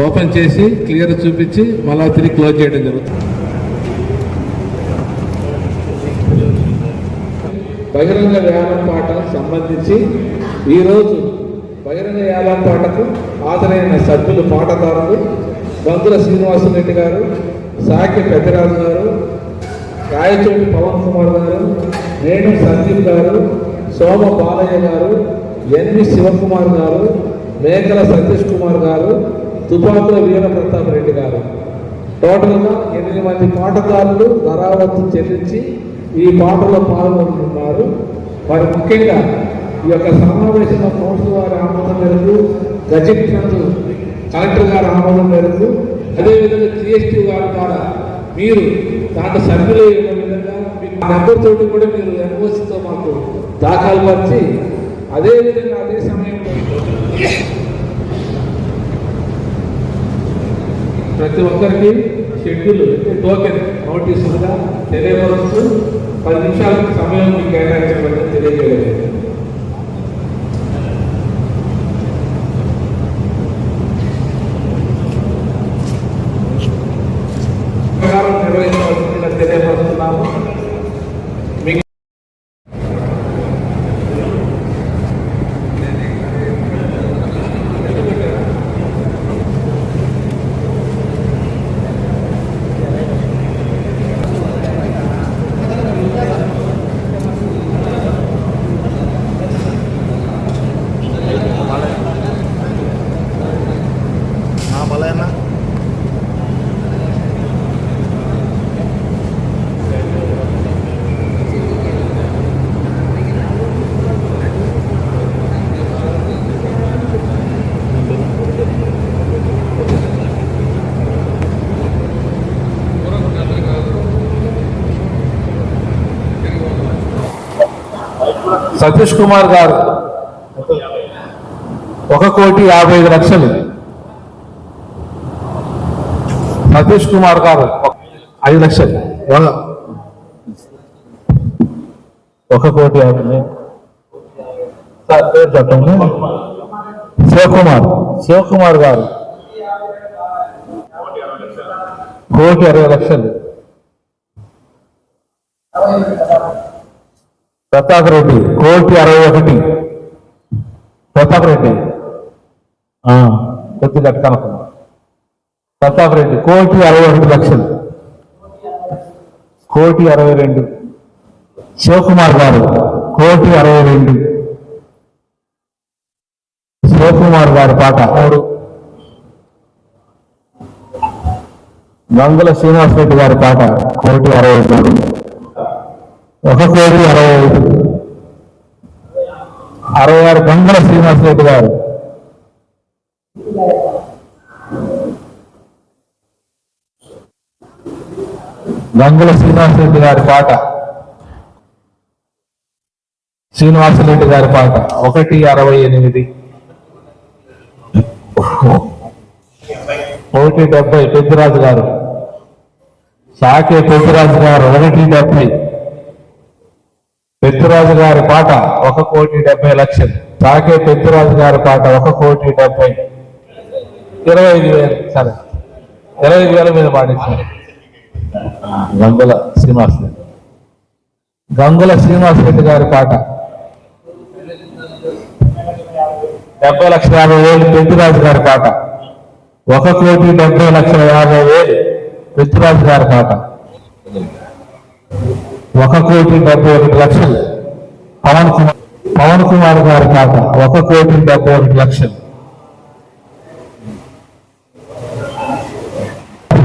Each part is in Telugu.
ఓపెన్ చేసి క్లియర్ చూపించి మళ్ళా తిరిగి క్లోజ్ చేయడం జరుగుతుంది. బహిరంగ వ్యాయామం పాట సంబంధించి ఈరోజు బహిరంగ వ్యాయామం పాటకు హాజరైన సభ్యులు పాటదారులు బంధుల శ్రీనివాసరెడ్డి గారు సాకి పెద్దరాజు గారు రాయచోటి పవన్ కుమార్ గారు నేను సందీప్ గారు సోమ బాలయ్య గారు ఎన్వి శివకుమార్ గారు మేకల సతీష్ కుమార్ గారు తుపాకుల వీర ప్రతాప్ రెడ్డి గారు. టోటల్గా ఎనిమిది మంది పాటదారులు ధరావత్తు చెల్లించి ఈ పాటలో పాల్గొంటున్నారు. వారు ముఖ్యంగా ఈ యొక్క సమావేశంలో కౌన్సిల్ వారి ఆమోదం మేరకు గజెట్ కలెక్టర్ గారి ఆమోదం మేరకు అదేవిధంగా జిఎస్టీ వారి ద్వారా మీరు దాంట్లో సభ్యులు అయిన విధంగా మీకు నెంబర్ తోటి కూడా మీరు ఎన్ఓసితో మాకు దాఖలు పరిచి అదేవిధంగా అదే సమయంలో ప్రతి ఒక్కరికి షెడ్యూల్ టోకెన్ నోటీసులుగా తెలియవలసి పది నిమిషాలకు సమయం మీకు కేటాయించబడి తెలియజేయలేదు. సతీష్ కుమార్ గారు ఒక కోటి యాభై ఐదు లక్షలు. సతీష్ కుమార్ గారు ఒక- ఐదు లక్షలు. ఒక- ఒక కోటి యాభై సార్ పేరు చెప్పండి. శివకుమార్. శివకుమార్ గారు కోటి అరవై లక్షలు. ప్రతాప్ రెడ్డి కోటి అరవై ఒకటి ప్రతాప్ రెడ్డి. ఆ, కొద్దిగా కనుక్కున్నా ప్రతాప్ రెడ్డి కోటి అరవై ఒకటి లక్షలు. కోటి అరవై రెండు శివకుమార్ గారు కోటి అరవై రెండు శివకుమార్ గారి పాట మూడు గంగుల శ్రీనివాస్ రెడ్డి గారి పాట కోటి అరవై మూడు ఒక కోటి అరవై ఐదు. అరవై ఆరు గంగుల శ్రీనివాస రెడ్డి గారు. గంగుల శ్రీనివాస రెడ్డి గారి పాట. శ్రీనివాసరెడ్డి గారి పాట. ఒకటి అరవై ఎనిమిది. ఒకటి డెబ్బై పెద్దరాజు గారు. సాకే పెద్దరాజు గారు ఒకటి డెబ్బై. పెద్దరాజు గారి పాట ఒక కోటి డెబ్బై లక్షలు. తాకే పెద్దరాజు గారి పాట ఒక కోటి డెబ్బై. ఇరవై ఐదు వేలు. సరే. ఇరవై వేల మీద పాడించారు గంగుల శ్రీనివాస్ రెడ్డి. గంగుల శ్రీనివాస్ రెడ్డి గారి పాట. డెబ్బై లక్షల యాభై వేలు పెద్దరాజు గారి పాట. ఒక కోటి డెబ్బై లక్షల యాభై వేలు పెద్దరాజు గారి పాట. ఒక కోటి డెబ్బై ఒకటి లక్షలు. పవన్ కుమార్ పవన్ కుమార్ గారి కాక ఒక కోటి డెబ్బై ఒకటి లక్షలు.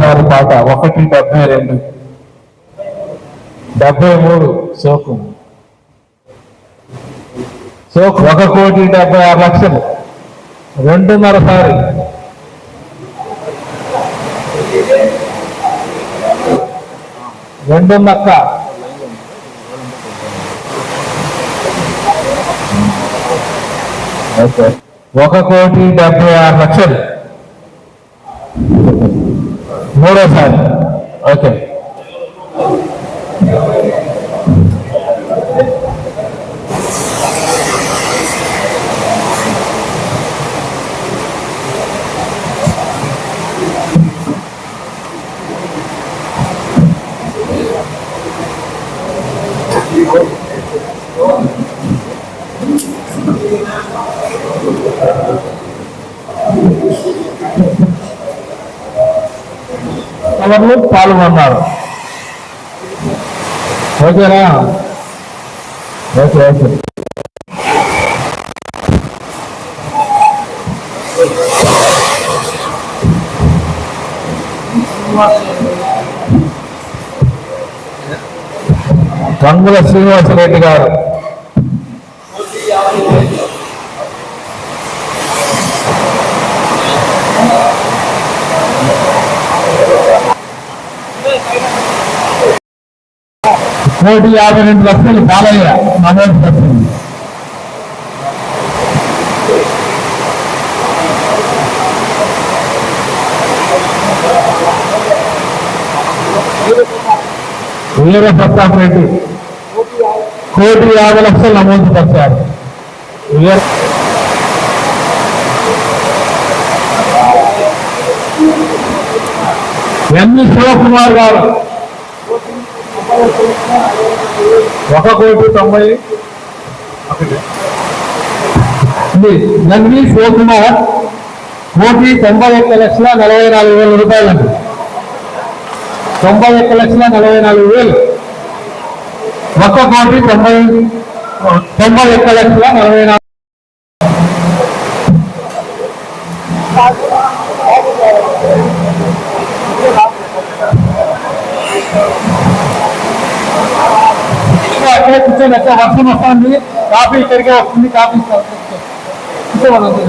గారు ఖాతా ఒకటి డెబ్బై రెండు. డెబ్బై మూడు సోకు. సోకు ఒక కోటి డెబ్బై ఆరు లక్షలు. రెండున్నర సారి. రెండున్నక్క ఓకే. ఒక కోటి డెబ్బై ఆరు లక్షలు మూడోసారి ఓకే ఎవరు పాల్గొన్నారు. ఓకేనా? Okay okay. కంగుల శ్రీనివాసరెడ్డి గారు. కోటి యాభై రెండు లక్షలు బాలయ్య మనోజ్ వచ్చింది వీర ప్రతాప్ రెడ్డి. కోటి యాభై లక్షలు నమోదు పరిచారు ఎన్ని శివకుమార్ గారు. ఒక కోటి తొంభై నంది నన్వి శివకుమార్ కోటి తొంభై ఒక్క లక్షల నలభై నాలుగు వేల రూపాయలండి తొంభై ఒక్క లక్షల నలభై నాలుగు వేలు. ఒక కోటి తొంభై తొంభై ఒక్క లక్షల నలభై నాలుగు అక్కడే కూర్చొని అక్కడ వర్షం వస్తుంది కాఫీ ఇక్కడికే వస్తుంది కాఫీ కూర్చోమన్నది